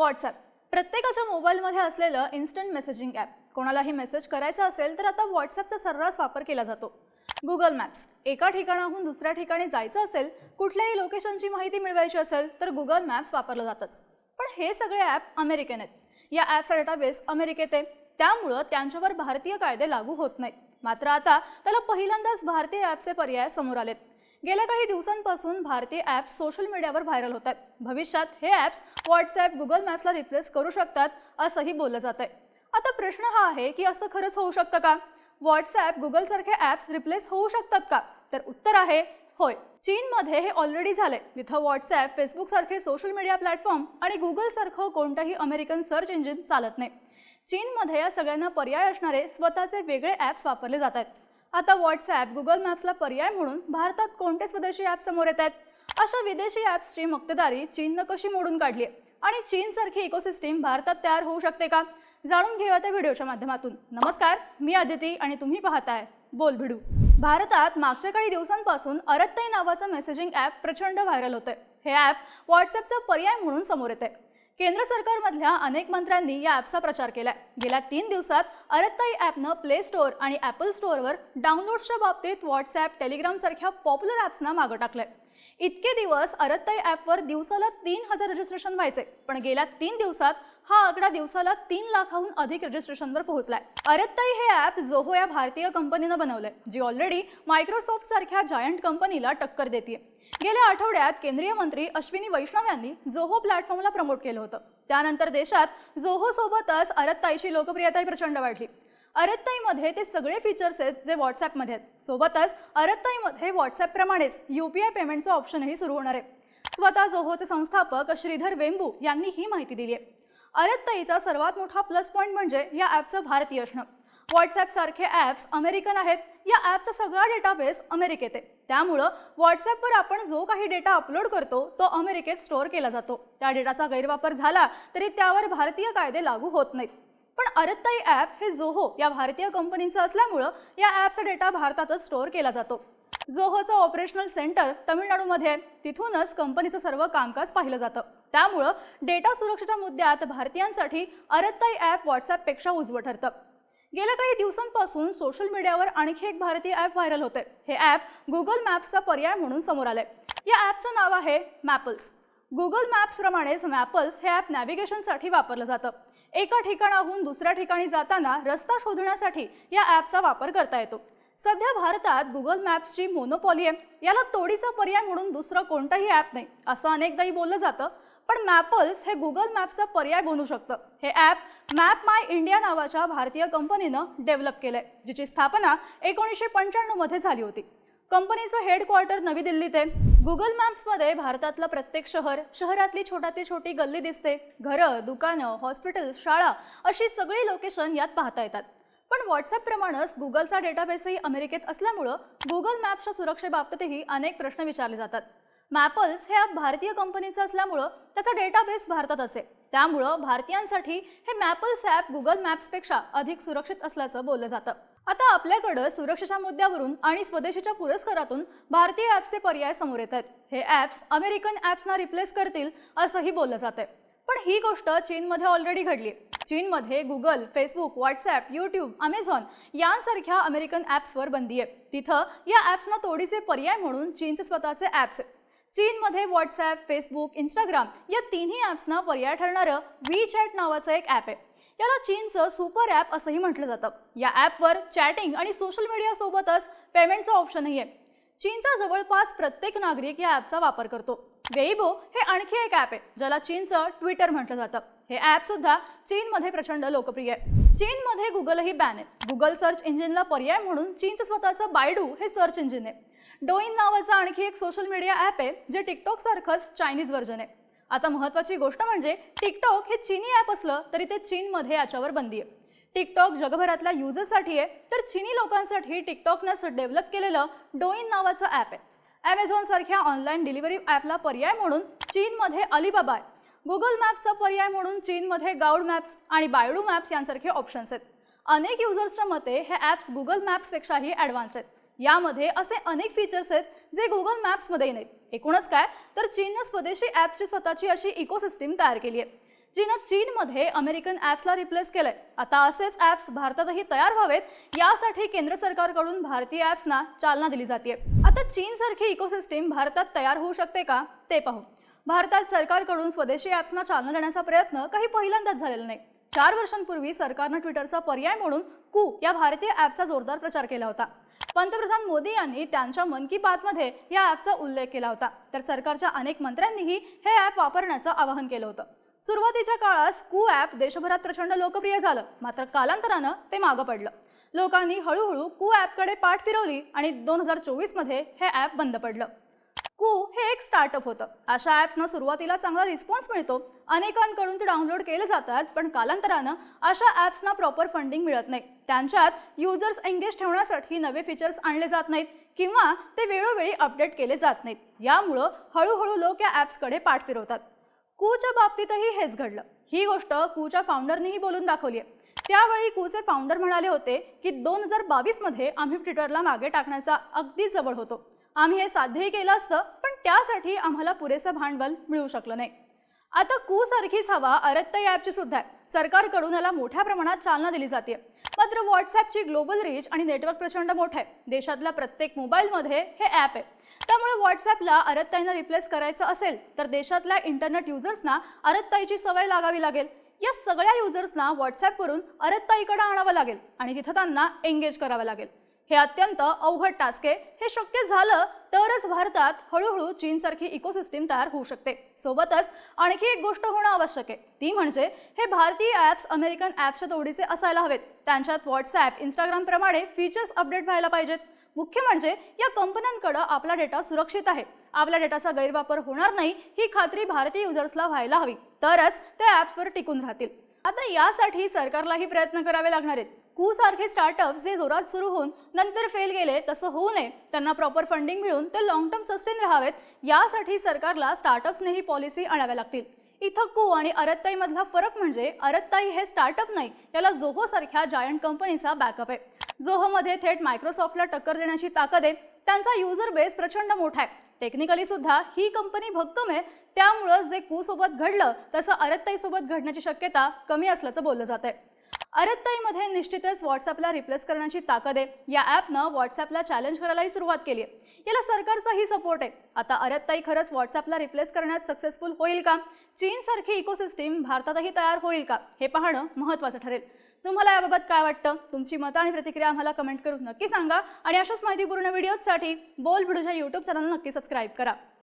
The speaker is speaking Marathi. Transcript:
व्हॉट्सॲप प्रत्येकाच्या मोबाईलमध्ये असलेलं इन्स्टंट मेसेजिंग ॲप कोणालाही मेसेज करायचा असेल तर आता व्हॉट्सॲपचा सर्रास वापर केला जातो. गुगल मॅप्स एका ठिकाणाहून दुसऱ्या ठिकाणी जायचं असेल कुठल्याही लोकेशनची माहिती मिळवायची असेल तर गुगल मॅप्स वापरलं जातंच. पण हे सगळे ॲप अमेरिकन आहेत. या ॲपचा डेटाबेस अमेरिकेत आहे. त्यामुळं त्यांच्यावर भारतीय कायदे लागू होत नाहीत. मात्र आता त्याला पहिल्यांदाच भारतीय ॲपचे पर्याय समोर आलेत. गेल्या काही दिवसांपासून भारतीय ॲप्स सोशल मीडियावर व्हायरल होत आहेत. भविष्यात हे ॲप्स व्हॉट्सॲप गुगल मॅप्सला रिप्लेस करू शकतात असंही बोललं जात आहे आता प्रश्न हा आहे की असं खरंच होऊ शकतं का? व्हॉट्सॲप गुगलसारखे ॲप्स रिप्लेस होऊ शकतात का? तर उत्तर आहे होय. चीनमध्ये हे ऑलरेडी झाले जिथं व्हॉट्सॲप फेसबुकसारखे सोशल मीडिया प्लॅटफॉर्म आणि गुगलसारखं कोणतंही अमेरिकन सर्च इंजिन चालत नाही. चीनमध्ये या सगळ्यांना पर्याय असणारे स्वतःचे वेगळे ॲप्स वापरले जात आहेत. आता व्हॉट्सॲप गुगल मॅप्सला पर्याय म्हणून भारतात कोणते स्वदेशी ॲप समोर येत आहेत अशा विदेशी ॲप्सची मक्तेदारी चीननं कशी मोडून काढली आहे? आणि चीनसारखी इकोसिस्टीम भारतात तयार होऊ शकते का? जाणून घेऊया त्या व्हिडिओच्या माध्यमातून. नमस्कार मी आदिती आणि तुम्ही पाहताय बोल भिडू भारतात मागच्या काही दिवसांपासून अरत्ताई नावाचं मेसेजिंग ॲप प्रचंड व्हायरल होतंय. हे ॲप व्हॉट्सॲपचा पर्याय म्हणून समोर येते केंद्र सरकारमधल्या अनेक मंत्र्यांनी या ॲपचा प्रचार केलाय. गेल्या तीन दिवसात अरत्ताई ॲपनं प्ले स्टोअर आणि ॲपल स्टोअरवर डाउनलोड्सच्या बाबतीत व्हॉट्सॲप टेलिग्राम सारख्या पॉप्युलर ॲप्सना मागं टाकलंय. इतके दिवस अरत्ताई ॲपवर दिवसाला तीन हजार रजिस्ट्रेशन व्हायचे. पण गेल्या तीन दिवसात हा आकडा दिवसाला तीन लाखाहून अधिक रजिस्ट्रेशनवर पोहोचलाय. अरत्ताई हे ॲप जोहो या भारतीय कंपनीनं बनवलंय जी ऑलरेडी मायक्रोसॉफ्ट सारख्या जायंट कंपनीला टक्कर देते गेल्या आठवड्यात केंद्रीय मंत्री अश्विनी वैष्णव यांनी जोहो प्लॅटफॉर्मला प्रमोट केलं होतं. त्यानंतर देशात जोहो सोबतच अरत्ताईची लोकप्रियताही प्रचंड वाढली. अरत्ताईमध्ये ते सगळे फीचर्स आहेत जे व्हॉट्सॲपमध्ये आहेत. सोबतच अरत्ताईमध्ये व्हॉट्सॲपप्रमाणेच यू पी आय पेमेंटचं ऑप्शनही सुरू होणार आहे. स्वतः जोहोचे संस्थापक श्रीधर वेंबू यांनी ही माहिती दिली आहे. अरत्ताईचा सर्वात मोठा प्लस पॉईंट म्हणजे या ॲपचं भारतीय असणं. व्हॉट्सॲपसारखे ॲप्स अमेरिकन आहेत. या ॲपचा सगळा डेटाबेस अमेरिकेत आहे. त्यामुळं व्हॉट्सॲपवर आपण जो काही डेटा अपलोड करतो तो अमेरिकेत स्टोअर केला जातो. त्या डेटाचा गैरवापर झाला तरी त्यावर भारतीय कायदे लागू होत नाहीत. पण अरत्ताई ॲप हे जोहो या भारतीय कंपनीचं असल्यामुळं या ॲपचा डेटा भारतातच स्टोअर केला जातो. जोहोचं ऑपरेशनल सेंटर तमिळनाडूमध्ये आहे. तिथूनच कंपनीचं सर्व कामकाज पाहिलं जातं. त्यामुळं डेटा सुरक्षेच्या मुद्द्यात भारतीयांसाठी अरत्ताई ॲप व्हॉट्सॲपपेक्षा उजवं ठरतं. गेल्या काही दिवसांपासून सोशल मीडियावर आणखी एक भारतीय ॲप व्हायरल होते हे ॲप गुगल मॅप्सचा पर्याय म्हणून समोर आलंय. या ॲपचं नाव आहे मॅपल्स. गुगल मॅप्सप्रमाणेच मॅपल्स हे ॲप नॅव्हिगेशनसाठी वापरलं जातं. एका ठिकाणाहून दुसऱ्या ठिकाणी जाताना रस्ता शोधण्यासाठी या ॲपचा वापर करता येतो. सध्या भारतात गुगल मॅप्सची मोनोपॉली आहे. याला तोडीचा पर्याय म्हणून दुसरं कोणताही ॲप नाही असं अनेकदाही बोललं जातं. पण मॅपल्स हे गुगल मॅपचा पर्याय बनू शकतं. हे ॲप मॅप माय इंडिया नावाच्या भारतीय कंपनीनं डेव्हलप केलं आहे जिची स्थापना एकोणीसशे पंच्याण्णवमध्ये झाली होती. कंपनीचं हेडक्वार्टर नवी दिल्लीत आहे. गुगल मॅप्समध्ये भारतातलं प्रत्येक शहर शहरातली छोटातली छोटी गल्ली दिसते. घरं दुकानं हॉस्पिटल शाळा अशी सगळी लोकेशन यात पाहता येतात. पण व्हॉट्सॲपप्रमाणेच गुगलचा डेटाबेसही अमेरिकेत असल्यामुळं गुगल मॅप्सच्या सुरक्षेबाबतही अनेक प्रश्न विचारले जातात. मॅपल्स हे ॲप भारतीय कंपनीचं असल्यामुळं त्याचा डेटाबेस भारतात असे. त्यामुळं भारतीयांसाठी हे मॅपल्स ॲप गुगल मॅप्सपेक्षा अधिक सुरक्षित असल्याचं बोललं जातं. आता आपल्याकडं सुरक्षेच्या मुद्द्यावरून आणि स्वदेशीच्या पुरस्कारातून भारतीय ॲप्सचे पर्याय समोर येत आहेत हे ॲप्स अमेरिकन ॲप्सना रिप्लेस करतील असंही बोललं जातंय. पण ही गोष्ट चीनमध्ये ऑलरेडी घडली. चीनमध्ये Google Facebook WhatsApp YouTube Amazon यांसारख्या अमेरिकन ॲप्सवर बंदी आहे. तिथं या ॲप्सना तोडीचे पर्याय म्हणून चीनचे स्वतःचे ॲप्स आहेत. चीनमध्ये व्हॉट्सॲप फेसबुक इंस्टाग्राम या तिन्ही ॲप्सना पर्याय ठरणारं वी चॅट नावाचं एक ॲप आहे. याला चीनचं सुपर ॲप असंही म्हटलं जातं. या ॲपवर चॅटिंग आणि सोशल मीडियासोबतच पेमेंटचं ऑप्शनही आहे चीनचा जवळपास प्रत्येक नागरिक या ॲपचा वापर करतो. वेईबो हे आणखी एक ॲप आहे ज्याला चीनचं ट्विटर म्हटलं जातं. हे ॲप सुद्धा चीनमध्ये प्रचंड लोकप्रिय आहे. चीनमध्ये गुगलही बॅन आहे. गुगल सर्च इंजिनला पर्याय म्हणून चीनचं स्वतःचं बायडू हे सर्च इंजिन आहे. डोईन नावाचं आणखी एक सोशल मीडिया ॲप आहे जे टिकटॉक सारखंच चायनीज व्हर्जन आहे. आता महत्त्वाची गोष्ट म्हणजे टिकटॉक हे चीनी ॲप असलं तरी ते चीनमध्ये याच्यावर बंदी आहे. टिकटॉक जगभरातल्या युजर्ससाठी आहे तर चीनी लोकांसाठी टिकटॉकनं डेव्हलप केलेलं डोईन नावाचं ॲप आहे. ॲमेझॉनसारख्या ऑनलाईन डिलिव्हरी ॲपला पर्याय म्हणून चीनमध्ये अलिबाबा आहे. गुगल मॅप्सचा पर्याय म्हणून चीनमध्ये गाऊड मॅप्स आणि बायडू मॅप्स यांसारखे ऑप्शन्स आहेत. अनेक युजर्सच्या मते हे ॲप्स गुगल मॅप्सपेक्षाही ॲडव्हान्स आहेत. यामध्ये असे अनेक फीचर्स आहेत जे गुगल मॅप्समध्येही नाहीत. एकूणच काय? तर चीननं स्वदेशी ॲप्सची स्वतःची अशी इकोसिस्टीम तयार केली आहे. जिनं चीनमध्ये अमेरिकन ॲप्सला रिप्लेस केलंय. आता असेच ॲप्स भारतातही तयार व्हावेत यासाठी केंद्र सरकारकडून भारतीय ॲप्सना चालना दिली जाते आता चीनसारखी इकोसिस्टीम भारतात तयार होऊ शकते का? ते पाहू. भारतात सरकारकडून स्वदेशी ॲप्सना चालना देण्याचा प्रयत्न काही पहिल्यांदाच झालेला नाही. चार वर्षांपूर्वी सरकारनं ट्विटरचा पर्याय म्हणून कू या भारतीय ॲपचा जोरदार प्रचार केला होता. पंतप्रधान मोदी यांनी त्यांच्या मन की बातमध्ये या ॲपचा उल्लेख केला होता. तर सरकारच्या अनेक मंत्र्यांनीही हे ॲप वापरण्याचं आवाहन केलं होतं. सुरुवातीच्या काळात स्कू ॲप देशभरात प्रचंड लोकप्रिय झालं. मात्र कालांतरानं ते मागं पडलं. लोकांनी हळूहळू कू ॲपकडे पाठ फिरवली आणि दोन हजार चोवीसमध्ये हे ॲप बंद पडलं. कू हे एक स्टार्टअप होतं. अशा ॲप्सना सुरुवातीला चांगला रिस्पॉन्स मिळतो. अनेकांकडून ते डाउनलोड केले जातात पण कालांतरानं अशा ॲप्सना प्रॉपर फंडिंग मिळत नाही. त्यांच्यात युजर्स एंगेज ठेवण्यासाठी नवे फीचर्स आणले जात नाहीत किंवा ते वेळोवेळी अपडेट केले जात नाहीत. यामुळं हळूहळू लोक या ॲप्सकडे पाठ फिरवतात. कूच्या बाबतीतही हेच घडलं. ही गोष्ट कूच्या फाउंडरनीही बोलून दाखवली आहे त्यावेळी कूचे फाउंडर म्हणाले होते की दोन हजार बावीसमध्ये आम्ही ट्विटरला मागे टाकण्याचा अगदी जवळ होतो. आम्ही हे साध्यही केलं असतं पण त्यासाठी आम्हाला पुरेसं भांडवल मिळू शकलं नाही. आता कू सारखीच हवा अरत्तई ॲपची सुद्धा आहे. सरकारकडून याला मोठ्या प्रमाणात चालना दिली जाते मात्र व्हॉट्सॲपची ग्लोबल रीच आणि नेटवर्क प्रचंड मोठं आहे. देशातल्या प्रत्येक मोबाईलमध्ये हे ॲप आहे. त्यामुळे व्हॉट्सॲपला अरत्ताईनं रिप्लेस करायचं असेल तर देशातल्या इंटरनेट युजर्सना अरत्ताईची सवय लागावी लागेल. या सगळ्या युजर्सना व्हॉट्सॲपवरून अरत्ताईकडे आणावं लागेल आणि तिथं त्यांना एंगेज करावं लागेल. हे अत्यंत अवघड टास्क आहे. हे शक्य झालं तरच भारतात हळूहळू चीनसारखी इकोसिस्टीम तयार होऊ शकते. सोबतच आणखी एक गोष्ट होणं आवश्यक आहे. ती म्हणजे हे भारतीय ॲप्स अमेरिकन ॲप्सच्या तोडीचे असायला हवेत. त्यांच्यात व्हॉट्सॲप इंस्टाग्रामप्रमाणे फीचर्स अपडेट व्हायला पाहिजेत. मुख्य म्हणजे या कंपन्यांकडं आपला डेटा सुरक्षित आहे. आपल्या डेटाचा गैरवापर होणार नाही ही खात्री भारतीय युजर्सला व्हायला हवी. तरच ते ॲप्सवर टिकून राहतील. आता यासाठी सरकारलाही प्रयत्न करावे लागणार आहेत. कूसारखे स्टार्टअप जे जोरात सुरू होऊन नंतर फेल गेले तसं होऊ नये. त्यांना प्रॉपर फंडिंग मिळून ते लॉंग टर्म सस्टेन राहावेत. यासाठी सरकारला स्टार्टअप्सनेही पॉलिसी आणाव्या लागतील. इथं कू आणि अरत्ताईमधला फरक म्हणजे अरत्ताई हे स्टार्टअप नाही याला जोहो सारख्या जायंट कंपनीचा बॅकअप आहे. जोहोमध्ये थेट मायक्रोसॉफ्टला टक्कर देण्याची ताकद आहे. त्यांचा युजर बेस प्रचंड मोठा आहे. टेक्निकली सुद्धा ही कंपनी भक्कम आहे. त्यामुळं जे कू सोबत घडलं तसं अरत्ताईसोबत घडण्याची शक्यता कमी असल्याचं बोललं जात आहे अरत्ताईमध्ये निश्चितच व्हॉट्सअपला रिप्लेस करण्याची ताकद आहे. या ॲपनं व्हॉट्सअपला चॅलेंज करायलाही सुरुवात केली आहे. याला सरकारचाही सपोर्ट आहे. आता अरत्ताई खरंच व्हॉट्सअपला रिप्लेस करण्यात सक्सेसफुल होईल का? चीनसारखी इकोसिस्टीम भारतातही तयार होईल का? हे पाहणं महत्त्वाचं ठरेल. तुम्हाला याबाबत काय वाटतं? तुमची मतं आणि प्रतिक्रिया आम्हाला कमेंट करून नक्की सांगा. आणि अशाच माहितीपूर्ण व्हिडिओजसाठी बोल व्हिडिओच्या यूट्यूब चॅनलला नक्की सबस्क्राईब करा.